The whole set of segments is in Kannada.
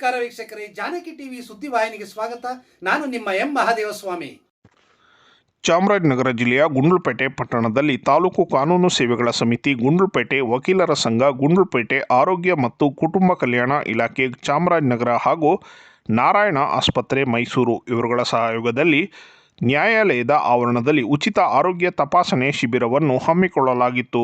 ನಮಸ್ಕಾರ ವೀಕ್ಷಕರೇ, ಜಾನಕಿ ಟಿವಿ ಸುದ್ದಿವಾಹಿನಿಗೆ ಸ್ವಾಗತ. ನಾನು ನಿಮ್ಮ ಎಂ. ಮಹಾದೇವಸ್ವಾಮಿ. ಚಾಮರಾಜನಗರ ಜಿಲ್ಲೆಯ ಗುಂಡ್ಲುಪೇಟೆ ಪಟ್ಟಣದಲ್ಲಿ ತಾಲೂಕು ಕಾನೂನು ಸೇವೆಗಳ ಸಮಿತಿ ಗುಂಡ್ಲುಪೇಟೆ ವಕೀಲರ ಸಂಘ, ಗುಂಡ್ಲುಪೇಟೆ ಆರೋಗ್ಯ ಮತ್ತು ಕುಟುಂಬ ಕಲ್ಯಾಣ ಇಲಾಖೆ, ಚಾಮರಾಜನಗರ ಹಾಗೂ ನಾರಾಯಣ ಆಸ್ಪತ್ರೆ ಮೈಸೂರು. ಇವರುಗಳ ಸಹಯೋಗದಲ್ಲಿ ನ್ಯಾಯಾಲಯದ ಆವರಣದಲ್ಲಿ ಉಚಿತ ಆರೋಗ್ಯ ತಪಾಸಣೆ ಶಿಬಿರವನ್ನು ಹಮ್ಮಿಕೊಳ್ಳಲಾಗಿತ್ತು.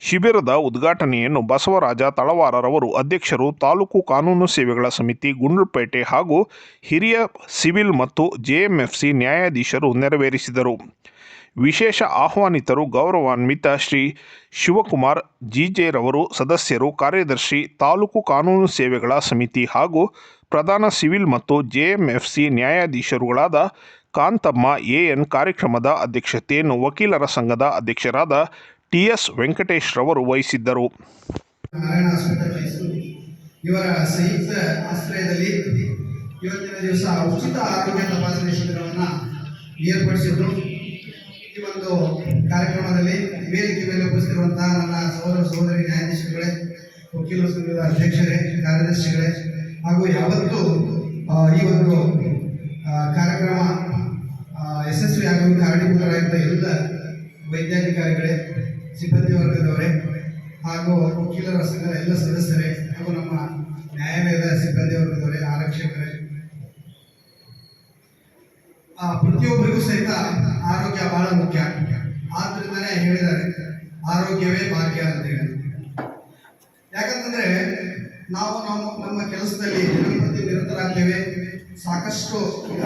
ಶಿಬಿರದ ಉದ್ಘಾಟನೆಯನ್ನು ಬಸವರಾಜ ತಳವಾರರವರು ಅಧ್ಯಕ್ಷರು ತಾಲೂಕು ಕಾನೂನು ಸೇವೆಗಳ ಸಮಿತಿ ಗುಂಡ್ಲುಪೇಟೆ ಹಾಗೂ ಹಿರಿಯ ಸಿವಿಲ್ ಮತ್ತು ಜೆಎಂಎಫ್ಸಿ ನ್ಯಾಯಾಧೀಶರು ನೆರವೇರಿಸಿದರು. ವಿಶೇಷ ಆಹ್ವಾನಿತರು ಗೌರವಾನ್ವಿತ ಶ್ರೀ ಶಿವಕುಮಾರ್ ಜಿಜೆರವರು ಸದಸ್ಯರು, ಕಾರ್ಯದರ್ಶಿ, ತಾಲೂಕು ಕಾನೂನು ಸೇವೆಗಳ ಸಮಿತಿ ಹಾಗೂ ಪ್ರಧಾನ ಸಿವಿಲ್ ಮತ್ತು ಜೆಎಂಎಫ್ಸಿ ನ್ಯಾಯಾಧೀಶರುಗಳಾದ ಕಾಂತಮ್ಮ ಎಎನ್ ಕಾರ್ಯಕ್ರಮದ ಅಧ್ಯಕ್ಷತೆಯನ್ನು ವಕೀಲರ ಸಂಘದ ಅಧ್ಯಕ್ಷರಾದ ಟಿಎಸ್ ವೆಂಕಟೇಶ್ ರವರು ವಹಿಸಿದ್ದರು. ಇವರ ಸಂಯುಕ್ತ ಆಶ್ರಯದಲ್ಲಿ ಇವತ್ತಿನ ದಿವಸ ಉಚಿತ ಆರೋಗ್ಯ ತಪಾಸಣೆ ಶಿಬಿರವನ್ನು ಏರ್ಪಡಿಸಿದ್ರು. ಈ ಒಂದು ಕಾರ್ಯಕ್ರಮದಲ್ಲಿ ವೇದಿಕೆ ಮೇಲೆ ಉಪಸ್ಥಿತಿರುವಂತಹ ನನ್ನ ಸಹೋದರ ಸಹೋದರಿ ನ್ಯಾಯಾಧೀಶರುಗಳೇ ವಕೀಲರ ಸಂಘದ ಅಧ್ಯಕ್ಷರೇ, ಕಾರ್ಯದರ್ಶಿಗಳೇ ಹಾಗೂ ಯಾವತ್ತೂ ಈ ಒಂದು ಕಾರ್ಯಕ್ರಮ ಆ, ಯಶಸ್ವಿಯಾಗುವ ಕಾರಣೀಭೂತರಾಗಿದ್ದ ಎಲ್ಲ ವೈದ್ಯಾಧಿಕಾರಿಗಳೇ ಸಿಬ್ಬಂದಿ ವರ್ಗದವರೇ ಹಾಗೂ ವಕೀಲರ ಸಂಘದ ಎಲ್ಲ ಸದಸ್ಯರೇ ಹಾಗೂ ನಮ್ಮ ನ್ಯಾಯಾಲಯದ ಸಿಬ್ಬಂದಿ ವರ್ಗದವರೇ ಆರಕ್ಷಕರೇ. ಪ್ರತಿಯೊಬ್ಬರಿಗೂ ಸಹಿತ ಆರೋಗ್ಯ ಬಹಳ ಮುಖ್ಯ. ಆದ್ರಿಂದನೇ ಹೇಳಿದ್ದಾರೆ ಆರೋಗ್ಯವೇ ಭಾಗ್ಯ ಅಂತ ಹೇಳಿ ಯಾಕಂತಂದ್ರೆ ನಾವು ನಮ್ಮ ನಮ್ಮ ಕೆಲಸದಲ್ಲಿ ದಿನಂಪ್ರತಿ ನಿರತರಾಗ್ತೇವೆ. ಸಾಕಷ್ಟು ಈಗ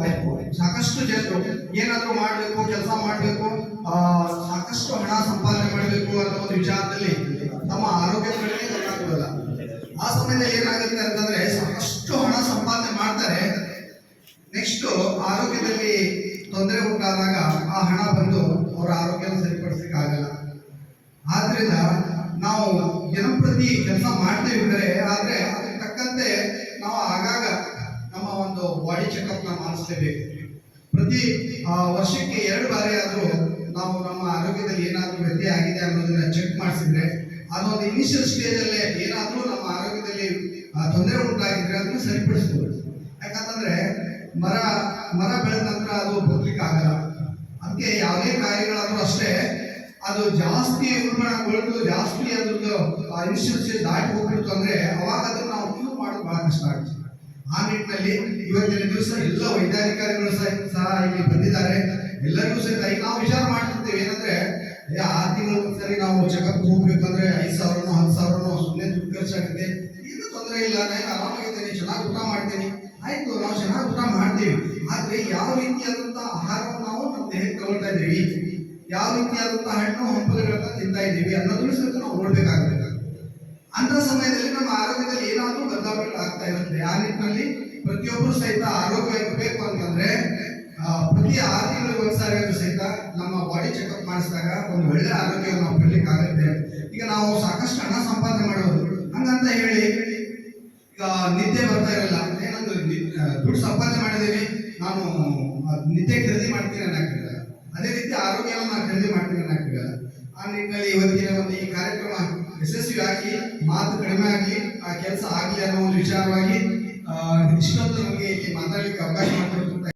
ಆಯ್ತು. ಸಾಕಷ್ಟು ಜನರು ಏನಾದರೂ ಮಾಡಬೇಕು, ಕೆಲಸ ಮಾಡಬೇಕು ಸಾಕಷ್ಟು ಹಣ ಸಂಪಾದನೆ ಮಾಡಬೇಕು ಅನ್ನೋ ಒಂದು ವಿಚಾರದಲ್ಲಿ ತಮ್ಮ ಆರೋಗ್ಯ ಕಡೆಗೆ ಗಮನ ಆ ಸಮಯದಲ್ಲಿ ಏನಾಗುತ್ತೆ ಅಂತಂದ್ರೆ ಸಾಕಷ್ಟು ಹಣ ಸಂಪಾದನೆ ಮಾಡ್ತಾರೆ. ನೆಕ್ಸ್ಟ್ ಆರೋಗ್ಯದಲ್ಲಿ ತೊಂದರೆ ಉಂಟಾದಾಗ ಆ ಹಣ ಬಂದು ಅವರ ಆರೋಗ್ಯನ ಸರಿಪಡಿಸಲಿಕ್ಕೆ ಆಗಲ್ಲ ಆದ್ರಿಂದ ನಾವು ಜನಪ್ರತಿ ಕೆಲಸ ಮಾಡ್ತೇವೆ ನ ಪ್ರತಿ ವರ್ಷಕ್ಕೆ ಎರಡು ಬಾರಿ ಆದರೂ ನಾವು ನಮ್ಮ ಆರೋಗ್ಯದಲ್ಲಿ ಏನಾದರೂ ವ್ಯತ್ಯಯ ಆಗಿದೆ ಅನ್ನೋದನ್ನ ಚೆಕ್ ಮಾಡಿಸಿದ್ರೆ, ಅದೊಂದು ಇನಿಷಿಯಲ್ ಸ್ಟೇಜ್ ಅಲ್ಲಿ ಏನಾದರೂ ನಮ್ಮ ಆರೋಗ್ಯದಲ್ಲಿ ತೊಂದರೆ ಉಂಟಾಗಿದ್ರೆ ಅದನ್ನ ಸರಿಪಡಿಸ್ಬೋದು. ಯಾಕಂತಂದ್ರೆ, ಮರ ಮರ ಬೆಳೆದ ನಂತರ ಅದು ಬದುಕಲಿಕ್ಕೆ ಆಗಲ್ಲ. ಅದಕ್ಕೆ ಯಾವುದೇ ಕಾರ್ಯಗಳಾದ್ರೂ ಅಷ್ಟೇ, ಅದು ಜಾಸ್ತಿ ಉಲ್ಬಣಗೊಳ್ದು, ಜಾಸ್ತಿ ಅದ್ರದ್ದು ಇನಿಷಿಯಲ್ ಸ್ಟೇಜ್ ದಾಟಿ ಹೋಗ್ಬಿಡ್ತು ಅಂದ್ರೆ ಅವಾಗ ಅದನ್ನ ನಾವು ಕ್ಯೂರ್ ಮಾಡೋದು ಬಹಳ ಕಷ್ಟ ಆಗುತ್ತೆ. ಆ ನಿಟ್ಟಿನಲ್ಲಿ ಇವತ್ತಿನ ದಿವಸ ಎಲ್ಲ ವೈದ್ಯಾಧಿಕಾರಿಗಳು ಸಹ ಸಹ ಇಲ್ಲಿ ಬಂದಿದ್ದಾರೆ. ಎಲ್ಲರಿಗೂ ಸಹಿತ ಈಗ ನಾವು ವಿಚಾರ ಮಾಡ್ತಿರ್ತೇವೆ. ಏನಂದ್ರೆ ಆ ತಿಂಗಳ ತಿಂಗಳು ಸರಿ ನಾವು ಚೆಕಪ್ ಹೋಗ್ಬೇಕಂದ್ರೆ ಐದು ಸಾವಿರನೋ, ಹತ್ತು ಸಾವಿರನೋ ಸುಮ್ಮನೆ ದುಡ್ಡು ಖರ್ಚಾಗುತ್ತೆ. ಏನು ತೊಂದರೆ ಇಲ್ಲ. ನಾನು ಆರಾಮಾಗಿದ್ದೇನೆ. ಚೆನ್ನಾಗಿ ಊಟ ಮಾಡ್ತೀನಿ. ಆಯ್ತು, ನಾವು ಚೆನ್ನಾಗಿ ಊಟ ಮಾಡ್ತೀವಿ. ಆದ್ರೆ ಯಾವ ರೀತಿಯಾದಂತಹ ಆಹಾರವನ್ನು ನಾವು ನಮ್ಮ ದೇಹಕ್ಕೆ ತಗೊಳ್ತಾ ಇದ್ದೀವಿ? ಯಾವ ರೀತಿಯಾದಂತಹ ಹಣ್ಣು ಹಂಪಲುಗಳನ್ನ ತಿಂತಾ ಇದ್ದೀವಿ ಅನ್ನೋದನ್ನು ಸಹಿತ ನಾವು ನೋಡ್ಬೇಕಾಗುತ್ತೆ ಅಂತ ಸಮಯದಲ್ಲಿ ನಮ್ಮ ಆರೋಗ್ಯದಲ್ಲಿ ಏನಾದ್ರೂ ಬದಲಾವಣೆ ಆಗ್ತಾ ಇರುತ್ತೆ. ಆ ನಿಟ್ಟಿನಲ್ಲಿ ಪ್ರತಿಯೊಬ್ಬರು ಸಹಿತ ಆರೋಗ್ಯ ಇರಬೇಕು ಅಂತಂದ್ರೆ ಪ್ರತಿ ಆರು ತಿಂಗಳಿಗೆ ಒಂದ್ಸಾರಿ ಸಹಿತ ನಮ್ಮ ಬಾಡಿ ಚೆಕಪ್ ಮಾಡಿಸಿದಾಗ ಒಂದು ಒಳ್ಳೆ ಆರೋಗ್ಯವನ್ನು ನಾವು ಪಡ್ಲಿಕ್ಕೆ ಆಗುತ್ತೆ. ಈಗ ನಾವು ಸಾಕಷ್ಟು ಹಣ ಸಂಪಾದನೆ ಮಾಡೋದು. ಹಂಗಂತ ಹೇಳಿ, ಈಗ ನಿದ್ದೆ ಬರ್ತಾ ಇರಲ್ಲ. ಏನಂದ್ರೆ ದುಡ್ಡು ಸಂಪಾದನೆ ಮಾಡಿದೀವಿ ನಾನು ನಿದ್ದೆ ಖರೀದಿ ಮಾಡ್ತೀನಿ ಅನ್ನಕ್ಕಿಲ್ಲ. ಅದೇ ರೀತಿ ಆರೋಗ್ಯವನ್ನು ನಾನು ಖರೀದಿ ಮಾಡ್ತೀನಿ ಅನ್ನಕ್ಕಿಲ್ಲ. ಆ ನಿಟ್ಟಿನಲ್ಲಿ ಇವತ್ತಿನ ಒಂದು ಈ ಕಾರ್ಯಕ್ರಮ ಯಶಸ್ವಿಯಾಗಿ ಮಾತು ಕಡಿಮೆ ಆಗಲಿ ಆ ಕೆಲಸ ಆಗಲಿ ಅನ್ನೋ ಒಂದು ವಿಚಾರವಾಗಿ ಇಷ್ಟೊತ್ತು ನಮಗೆ ಇಲ್ಲಿ ಮಾತಾಡಲಿಕ್ಕೆ ಅವಕಾಶ ಮಾಡಿಕೊಟ್ಟು